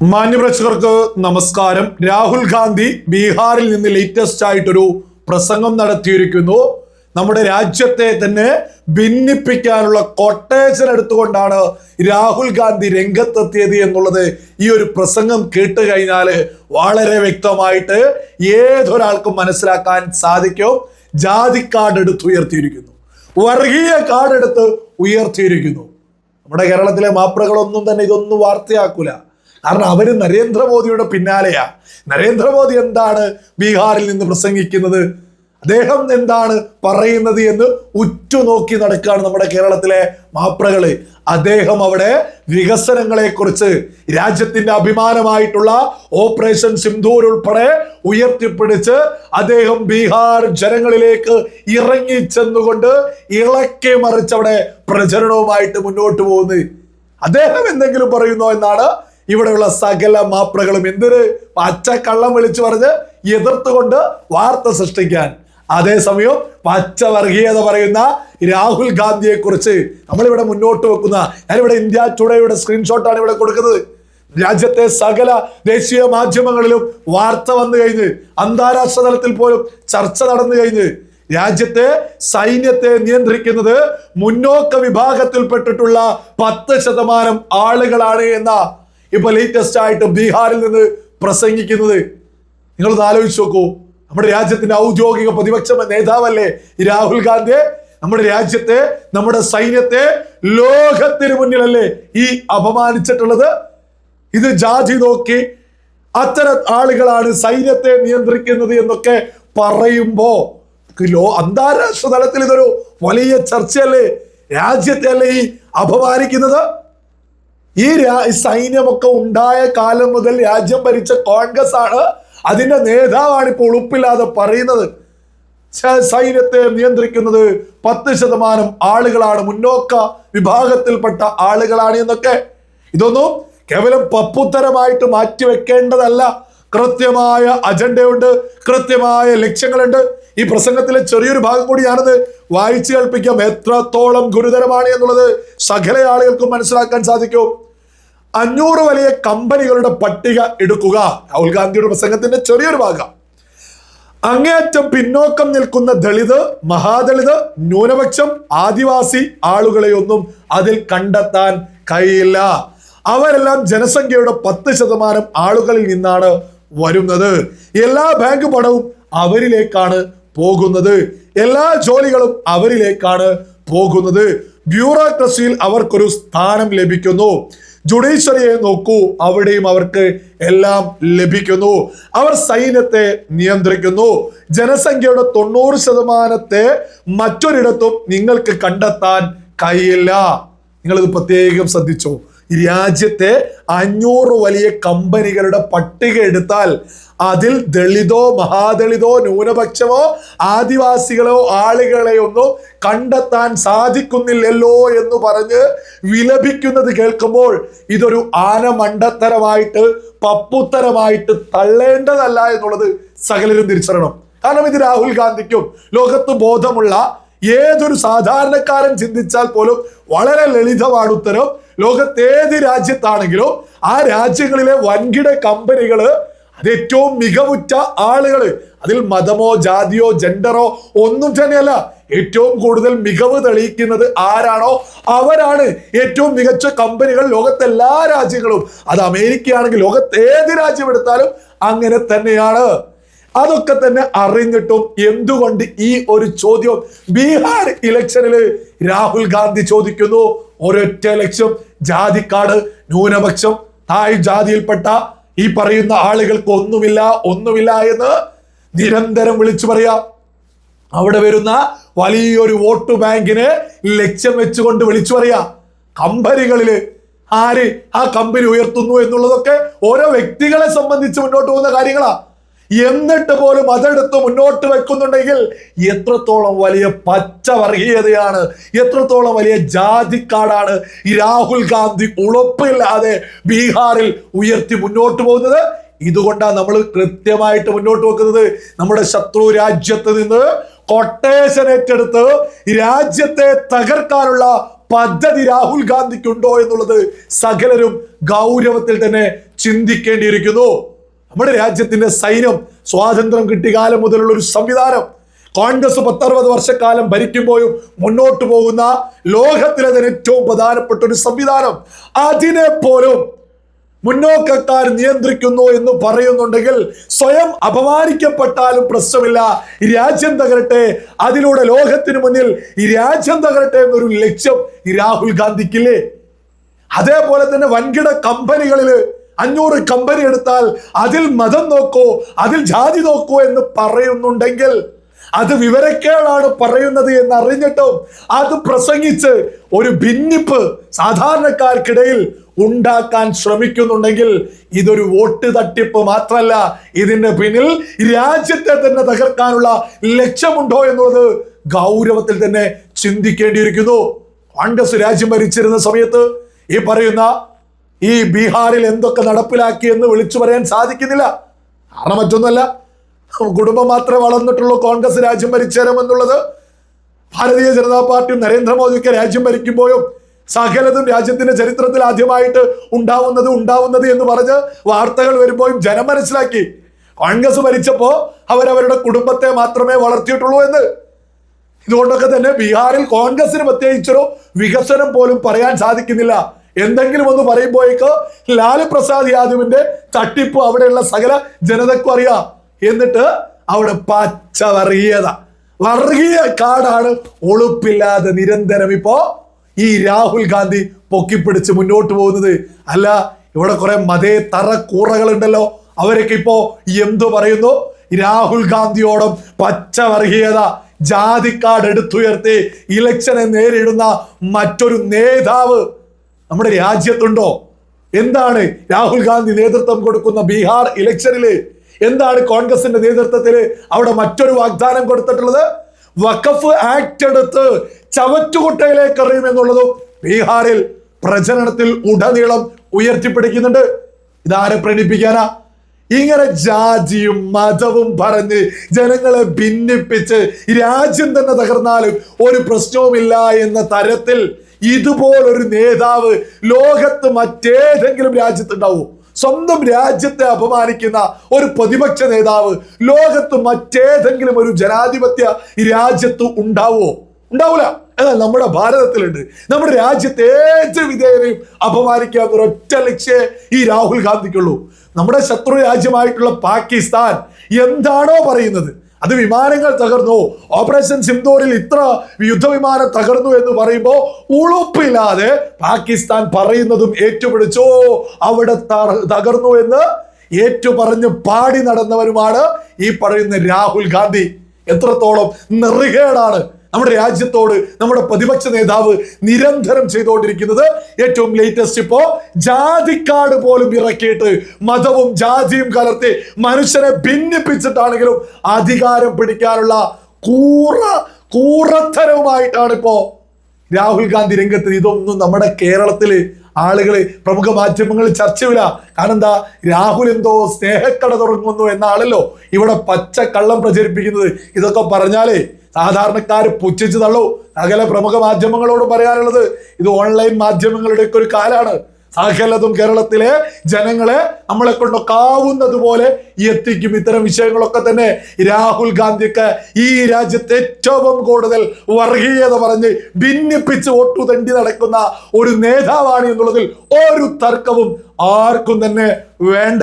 മാന്യപ്രേക്ഷകർക്ക് നമസ്കാരം. രാഹുൽ ഗാന്ധി ബീഹാറിൽ നിന്ന് ലേറ്റസ്റ്റ് ആയിട്ടൊരു പ്രസംഗം നടത്തിയിരിക്കുന്നു. നമ്മുടെ രാജ്യത്തെ തന്നെ ഭിന്നിപ്പിക്കാനുള്ള കൊട്ടേഷൻ എടുത്തുകൊണ്ടാണ് രാഹുൽ ഗാന്ധി രംഗത്തെത്തിയത് എന്നുള്ളത് ഈ ഒരു പ്രസംഗം കേട്ട് കഴിഞ്ഞാൽ വളരെ വ്യക്തമായിട്ട് ഏതൊരാൾക്കും മനസ്സിലാക്കാൻ സാധിക്കും. ജാതി കാർഡ് എടുത്ത് ഉയർത്തിയിരിക്കുന്നു. വർഗീയ കാർഡ് എടുത്ത് ഉയർത്തിയിരിക്കുന്നു. നമ്മുടെ കേരളത്തിലെ മാപ്രകളൊന്നും തന്നെ ഇതൊന്നും വാർത്തയാക്കൂല. കാരണം അവർ നരേന്ദ്രമോദിയുടെ പിന്നാലെയാ. നരേന്ദ്രമോദി എന്താണ് ബീഹാറിൽ നിന്ന് പ്രസംഗിക്കുന്നത്? അദ്ദേഹം എന്താണ് പറയുന്നത് എന്ന് ഉറ്റുനോക്കി നടക്കുകയാണ് നമ്മുടെ കേരളത്തിലെ മാപ്രകൾ. അദ്ദേഹം അവിടെ വികസനങ്ങളെ കുറിച്ച് രാജ്യത്തിന്റെ അഭിമാനമായിട്ടുള്ള ഓപ്പറേഷൻ സിന്ധൂർ ഉൾപ്പെടെ ഉയർത്തിപ്പിടിച്ച് അദ്ദേഹം ബീഹാർ ജനങ്ങളിലേക്ക് ഇറങ്ങി ചെന്നുകൊണ്ട് ഇളക്കി മറിച്ച് അവിടെ പ്രചരണവുമായിട്ട് മുന്നോട്ട് പോകുന്നത് അദ്ദേഹം എന്തെങ്കിലും പറയുന്നോ എന്നാണ് ഇവിടെയുള്ള സകല മാപ്രകളും എന്തിന്? പച്ച കള്ളം വിളിച്ചു പറഞ്ഞ് എതിർത്തുകൊണ്ട് വാർത്ത സൃഷ്ടിക്കാൻ. അതേസമയം പച്ച വർഗീയത പറയുന്ന രാഹുൽ ഗാന്ധിയെ കുറിച്ച് നമ്മളിവിടെ മുന്നോട്ട് വെക്കുന്ന ഞാനിവിടെ ഇന്ത്യ ടുഡേയുടെ സ്ക്രീൻഷോട്ടാണ് ഇവിടെ കൊടുക്കുന്നത്. രാജ്യത്തെ സകല ദേശീയ മാധ്യമങ്ങളിലും വാർത്ത വന്നു കഴിഞ്ഞ് അന്താരാഷ്ട്ര തലത്തിൽ പോലും ചർച്ച നടന്നു കഴിഞ്ഞ് രാജ്യത്തെ സൈന്യത്തെ നിയന്ത്രിക്കുന്നത് മുന്നോക്ക വിഭാഗത്തിൽപ്പെട്ടിട്ടുള്ള പത്ത് ശതമാനം ആളുകളാണ് എന്ന ഇപ്പൊ ലേറ്റസ്റ്റ് ആയിട്ട് ബീഹാറിൽ നിന്ന് പ്രസംഗിക്കുന്നത്. നിങ്ങളൊന്ന് ആലോചിച്ച് നോക്കൂ. നമ്മുടെ രാജ്യത്തിന്റെ ഔദ്യോഗിക പ്രതിപക്ഷ നേതാവല്ലേ രാഹുൽ ഗാന്ധി? നമ്മുടെ രാജ്യത്തെ നമ്മുടെ സൈന്യത്തെ ലോകത്തിന് മുന്നിലല്ലേ ഈ അപമാനിച്ചിട്ടുള്ളത്? ഇത് ജാതി നോക്കി അത്തരം ആളുകളാണ് സൈന്യത്തെ നിയന്ത്രിക്കുന്നത് എന്നൊക്കെ പറയുമ്പോ ലോ അന്താരാഷ്ട്ര തലത്തിൽ ഇതൊരു വലിയ ചർച്ചയല്ലേ? രാജ്യത്തെ അല്ലേ ഈ അപമാനിക്കുന്നത്? ഈ സൈന്യമൊക്കെ ഉണ്ടായ കാലം മുതൽ രാജ്യം ഭരിച്ച കോൺഗ്രസ് ആണ് അതിന്റെ നേതാവാണ് ഇപ്പോൾ ഉളുപ്പില്ലാതെ പറയുന്നത്. സൈന്യത്തെ നിയന്ത്രിക്കുന്നത് പത്ത് ശതമാനം ആളുകളാണ് മുന്നോക്ക വിഭാഗത്തിൽപ്പെട്ട ആളുകളാണ് എന്നൊക്കെ. ഇതൊന്നും കേവലം പപ്പുത്തരമായിട്ട് മാറ്റിവെക്കേണ്ടതല്ല. കൃത്യമായ അജണ്ടയുണ്ട് കൃത്യമായ ലക്ഷ്യങ്ങളുണ്ട്. ഈ പ്രസംഗത്തിലെ ചെറിയൊരു ഭാഗം കൂടി ഞാനത് വായിച്ചു കേൾപ്പിക്കാം. എത്രത്തോളം ഗുരുതരമാണ് എന്നുള്ളത് സകല ആളുകൾക്കും മനസ്സിലാക്കാൻ സാധിക്കും. അഞ്ഞൂറ് വലിയ കമ്പനികളുടെ പട്ടിക എടുക്കുക. രാഹുൽ ഗാന്ധിയുടെ പ്രസംഗത്തിന്റെ ചെറിയൊരു ഭാഗം. അങ്ങേയറ്റം പിന്നോക്കം നിൽക്കുന്ന ദളിത് മഹാദളിത് ന്യൂനപക്ഷം ആദിവാസി ആളുകളെയൊന്നും അതിൽ കണ്ടെത്താൻ കഴിയില്ല. അവരെല്ലാം ജനസംഖ്യയുടെ പത്ത് ശതമാനം ആളുകളിൽ നിന്നാണ് വരുന്നത്. എല്ലാ ബാങ്ക് പണവും അവരിലേക്കാണ് പോകുന്നത്. എല്ലാ ജോലികളും അവരിലേക്കാണ് പോകുന്നത്. ബ്യൂറോക്രസിയിൽ അവർക്കൊരു സ്ഥാനം ലഭിക്കുന്നു. ജുഡീഷ്യറിയെ നോക്കൂ. അവിടെയും അവർക്ക് എല്ലാം ലഭിക്കുന്നു. അവർ സൈന്യത്തെ നിയന്ത്രിക്കുന്നു. ജനസംഖ്യയുടെ തൊണ്ണൂറ് ശതമാനത്തെ മറ്റൊരിടത്തും നിങ്ങൾക്ക് കണ്ടെത്താൻ കഴിയില്ല. നിങ്ങളിത് പ്രത്യേകം ശ്രദ്ധിച്ചോ. രാജ്യത്തെ അഞ്ഞൂറ് വലിയ കമ്പനികളുടെ പട്ടിക എടുത്താൽ അതിൽ ദളിതോ മഹാദളിതോ ന്യൂനപക്ഷമോ ആദിവാസികളോ ആളുകളെയൊന്നും കണ്ടെത്താൻ സാധിക്കുന്നില്ലല്ലോ എന്ന് പറഞ്ഞ് വിലപിക്കുന്നത് കേൾക്കുമ്പോൾ ഇതൊരു ആനമണ്ടത്തരമായിട്ട് പപ്പുത്തരമായിട്ട് തള്ളേണ്ടതല്ല എന്നുള്ളത് സകലരും തിരിച്ചറിയണം. കാരണം ഇത് രാഹുൽ ഗാന്ധിക്കും ലോകത്ത് ബോധമുള്ള ഏതൊരു സാധാരണക്കാരൻ ചിന്തിച്ചാൽ പോലും വളരെ ലളിതമാണ് ഉത്തരം. ലോകത്തേത് രാജ്യത്താണെങ്കിലും ആ രാജ്യങ്ങളിലെ വൻകിട കമ്പനികൾ അത് ഏറ്റവും മികവുറ്റ ആളുകൾ അതിൽ മതമോ ജാതിയോ ജെൻഡറോ ഒന്നും തന്നെയല്ല. ഏറ്റവും കൂടുതൽ മികവ് തെളിയിക്കുന്നത് ആരാണോ? അവരാണ് ഏറ്റവും മികച്ച കമ്പനികൾ ലോകത്തെ എല്ലാ രാജ്യങ്ങളും. അത് അമേരിക്കയാണെങ്കിൽ ലോകത്ത് ഏത് രാജ്യം എടുത്താലും അങ്ങനെ തന്നെയാണ്. അതൊക്കെ തന്നെ അറിഞ്ഞിട്ടും എന്തുകൊണ്ട് ഈ ഒരു ചോദ്യം ബീഹാർ ഇലക്ഷനിൽ രാഹുൽ ഗാന്ധി ചോദിക്കുന്നു? ഒരൊറ്റ ലക്ഷ്യം ജാതിക്കാട് ന്യൂനപക്ഷം. തായ് ജാതിയിൽപ്പെട്ട ഈ പറയുന്ന ആളുകൾക്ക് ഒന്നുമില്ല ഒന്നുമില്ല എന്ന് നിരന്തരം വിളിച്ചു പറയാം. അവിടെ വരുന്ന വലിയൊരു വോട്ട് ബാങ്കിനെ ലക്ഷ്യം വെച്ചുകൊണ്ട് വിളിച്ചു പറയാം. കമ്പനികളിൽ ആര് ആ കമ്പനി ഉയർത്തുന്നു എന്നുള്ളതൊക്കെ ഓരോ വ്യക്തികളെ സംബന്ധിച്ച് മുന്നോട്ട് പോകുന്ന കാര്യങ്ങളാ. എന്നിട്ട് പോലും അതെടുത്ത് മുന്നോട്ട് വെക്കുന്നുണ്ടെങ്കിൽ എത്രത്തോളം വലിയ പച്ചവർഗീയതയാണ് എത്രത്തോളം വലിയ ജാതിക്കാടാണ് ഈ രാഹുൽ ഗാന്ധി ഉളപ്പില്ലാതെ ബീഹാറിൽ ഉയർത്തി മുന്നോട്ട് പോകുന്നത്. ഇതുകൊണ്ടാണ് നമ്മൾ കൃത്യമായിട്ട് മുന്നോട്ട് വെക്കുന്നത്. നമ്മുടെ ശത്രു രാജ്യത്ത് നിന്ന് കൊട്ടേഷൻ ഏറ്റെടുത്ത് രാജ്യത്തെ തകർക്കാനുള്ള പദ്ധതി രാഹുൽ ഗാന്ധിക്കുണ്ടോ എന്നുള്ളത് സകലരും ഗൗരവത്തിൽ തന്നെ ചിന്തിക്കേണ്ടിയിരിക്കുന്നു. നമ്മുടെ രാജ്യത്തിന്റെ സൈന്യം സ്വാതന്ത്ര്യം കിട്ടിയ കാലം മുതലുള്ള ഒരു സംവിധാനം. കോൺഗ്രസ് പത്തറുപത് വർഷക്കാലം ഭരിക്കുമ്പോഴും മുന്നോട്ട് പോകുന്ന ലോകത്തിലെ തന്നെ ഏറ്റവും പ്രധാനപ്പെട്ട ഒരു സംവിധാനം. അതിനെ പോലും മുന്നോക്കക്കാർ നിയന്ത്രിക്കുന്നു എന്ന് പറയുന്നുണ്ടെങ്കിൽ സ്വയം അപമാനിക്കപ്പെട്ടാലും പ്രശ്നമില്ല. രാജ്യം തകരട്ടെ അതിലൂടെ ലോകത്തിന് മുന്നിൽ ഈ രാജ്യം തകരട്ടെ എന്നൊരു ലക്ഷ്യം ഈ രാഹുൽ ഗാന്ധിക്കില്ലേ? അതേപോലെ തന്നെ വൻകിട കമ്പനികളിൽ അഞ്ഞൂറ് കമ്പനി എടുത്താൽ അതിൽ മതം നോക്കോ അതിൽ ജാതി നോക്കോ എന്ന് പറയുന്നുണ്ടെങ്കിൽ അത് വിവരക്കേടാണ് പറയുന്നത് എന്ന് അറിഞ്ഞിട്ടും അത് പ്രസംഗിച്ച് ഒരു ഭിന്നിപ്പ് സാധാരണക്കാർക്കിടയിൽ ഉണ്ടാക്കാൻ ശ്രമിക്കുന്നുണ്ടെങ്കിൽ ഇതൊരു വോട്ട് തട്ടിപ്പ് മാത്രമല്ല ഇതിന്റെ പിന്നിൽ രാജ്യത്തെ തന്നെ തകർക്കാനുള്ള ലക്ഷ്യമുണ്ടോ എന്നുള്ളത് ഗൗരവത്തിൽ തന്നെ ചിന്തിക്കേണ്ടിയിരിക്കുന്നു. കോൺഗ്രസ് രാജ്യം ഭരിച്ചിരുന്ന സമയത്ത് ഈ പറയുന്ന ഈ ബീഹാറിൽ എന്തൊക്കെ നടപ്പിലാക്കി എന്ന് വിളിച്ചു പറയാൻ സാധിക്കുന്നില്ല. കാരണം മറ്റൊന്നുമല്ല കുടുംബം മാത്രമേ വളർന്നിട്ടുള്ളൂ കോൺഗ്രസ് രാജ്യം ഭരിച്ചേരമെന്നുള്ളത് ഭാരതീയ ജനതാ പാർട്ടിയും നരേന്ദ്രമോദിയൊക്കെ രാജ്യം ഭരിക്കുമ്പോഴും സകലതും രാജ്യത്തിന്റെ ചരിത്രത്തിൽ ആദ്യമായിട്ട് ഉണ്ടാവുന്നത് ഉണ്ടാവുന്നത് എന്ന് പറഞ്ഞ് വാർത്തകൾ വരുമ്പോഴും ജനം മനസ്സിലാക്കി. കോൺഗ്രസ് ഭരിച്ചപ്പോ അവരവരുടെ കുടുംബത്തെ മാത്രമേ വളർത്തിയിട്ടുള്ളൂ എന്ന്. ഇതുകൊണ്ടൊക്കെ തന്നെ ബീഹാറിൽ കോൺഗ്രസിന് പ്രത്യേകിച്ചൊരു വികസനം പോലും പറയാൻ സാധിക്കുന്നില്ല. എന്തെങ്കിലും ഒന്ന് പറയുമ്പോഴേക്ക് ലാലു പ്രസാദ് യാദവിന്റെ തട്ടിപ്പ് അവിടെയുള്ള സകല ജനതക്കും അറിയാം. എന്നിട്ട് അവിടെ പച്ച വർഗീയത. വർഗീയ കാടാണ് ഒളുപ്പില്ലാതെ നിരന്തരം ഇപ്പോ ഈ രാഹുൽ ഗാന്ധി പൊക്കിപ്പിടിച്ച് മുന്നോട്ട് പോകുന്നത്. അല്ല ഇവിടെ കുറെ മതേ തറ കൂറകളുണ്ടല്ലോ. അവരൊക്കെ ഇപ്പോ എന്തു പറയുന്നു? രാഹുൽ ഗാന്ധിയോടും പച്ച വർഗീയത. ജാതിക്കാട് എടുത്തുയർത്തി ഇലക്ഷനെ നേരിടുന്ന മറ്റൊരു നേതാവ് നമ്മുടെ രാജ്യത്തുണ്ടോ? എന്താണ് രാഹുൽ ഗാന്ധി നേതൃത്വം കൊടുക്കുന്ന ബീഹാർ ഇലക്ഷനിൽ? എന്താണ് കോൺഗ്രസിന്റെ നേതൃത്വത്തിൽ അവിടെ മറ്റൊരു വാഗ്ദാനം കൊടുത്തിട്ടുള്ളത്? വഖഫ് ആക്ട് എടുത്ത് ചവറ്റുകുട്ടയിലേക്ക് എറിയുമെന്നുള്ളതും ബീഹാറിൽ പ്രചരണത്തിൽ ഉടനീളം ഉയർത്തിപ്പിടിക്കുന്നുണ്ട്. ഇതാരെ പ്രണിപ്പിക്കാനാ? ഇങ്ങനെ ജാതിയും മതവും പറഞ്ഞ് ജനങ്ങളെ ഭിന്നിപ്പിച്ച് രാജ്യം തന്നെ തകർന്നാലും ഒരു പ്രശ്നവുമില്ല എന്ന തരത്തിൽ ഇതുപോലൊരു നേതാവ് ലോകത്ത് മറ്റേതെങ്കിലും രാജ്യത്തുണ്ടാവോ? സ്വന്തം രാജ്യത്തെ അപമാനിക്കുന്ന ഒരു പ്രതിപക്ഷ നേതാവ് ലോകത്ത് മറ്റേതെങ്കിലും ഒരു ജനാധിപത്യ രാജ്യത്ത് ഉണ്ടാവോ? ഉണ്ടാവൂല. എന്നാൽ നമ്മുടെ ഭാരതത്തിലുണ്ട്. നമ്മുടെ രാജ്യത്തെ ഏത് വിധേയനെയും അപമാനിക്കാവുന്ന ഒരൊറ്റ ലക്ഷ്യേ ഈ രാഹുൽ ഗാന്ധിക്കുള്ളൂ. നമ്മുടെ ശത്രു രാജ്യമായിട്ടുള്ള പാകിസ്ഥാൻ എന്താണോ പറയുന്നത്? അത് വിമാനങ്ങൾ തകർന്നു. ഓപ്പറേഷൻ സിന്ദൂരിൽ ഇത്ര യുദ്ധവിമാനം തകർന്നു എന്ന് പറയുമ്പോൾ ഉളുപ്പില്ലാതെ പാകിസ്ഥാൻ പറയുന്നതും ഏറ്റുപിടിച്ചോ? അവിടെ തകർന്നു എന്ന് ഏറ്റു പറഞ്ഞ് പാടി നടന്നവരുമാണ് ഈ പറയുന്ന രാഹുൽ ഗാന്ധി. എത്രത്തോളം നെറുകേടാണ്. നമ്മുടെ രാജ്യത്തോട് നമ്മുടെ പ്രതിപക്ഷ നേതാവ് നിരന്തരം ചെയ്തുകൊണ്ടിരിക്കുന്നത് ഏറ്റവും ലേറ്റസ്റ്റ് ഇപ്പോ ജാതിക്കാട് പോലും ഇറക്കിയിട്ട് മതവും ജാതിയും കലർത്തി മനുഷ്യനെ ഭിന്നിപ്പിച്ചിട്ടാണെങ്കിലും അധികാരം പിടിക്കാനുള്ള കൂറ കൂറത്തരവുമായിട്ടാണ് ഇപ്പോ രാഹുൽ ഗാന്ധി രംഗത്ത് ഇതൊന്നും നമ്മുടെ കേരളത്തിൽ ആളുകൾ പ്രമുഖ മാധ്യമങ്ങളിൽ ചർച്ചയില്ല കാരണം എന്താ? രാഹുൽ എന്തോ സ്നേഹക്കട തുടങ്ങുന്നു എന്നാണല്ലോ ഇവിടെ പച്ച കള്ളം പ്രചരിപ്പിക്കുന്നത്. ഇതൊക്കെ പറഞ്ഞാലേ സാധാരണക്കാർ പുച്ഛിച്ച് തള്ളൂ. സകല പ്രമുഖ മാധ്യമങ്ങളോട് പറയാനുള്ളത് ഇത് ഓൺലൈൻ മാധ്യമങ്ങളുടെയൊക്കെ ഒരു കാലാണ്. സകലതും കേരളത്തിലെ ജനങ്ങളെ നമ്മളെ കൊണ്ടൊക്കാവുന്നത് പോലെ എത്തിക്കും. ഇത്തരം വിഷയങ്ങളൊക്കെ തന്നെ രാഹുൽ ഗാന്ധിക്ക് ഈ രാജ്യത്ത് ഏറ്റവും കൂടുതൽ വർഗീയത പറഞ്ഞ് ഭിന്നിപ്പിച്ച് വോട്ടു തണ്ടി നടക്കുന്ന ഒരു നേതാവാണ് എന്നുള്ളതിൽ ഒരു തർക്കവും ആർക്കും തന്നെ വേണ്ട.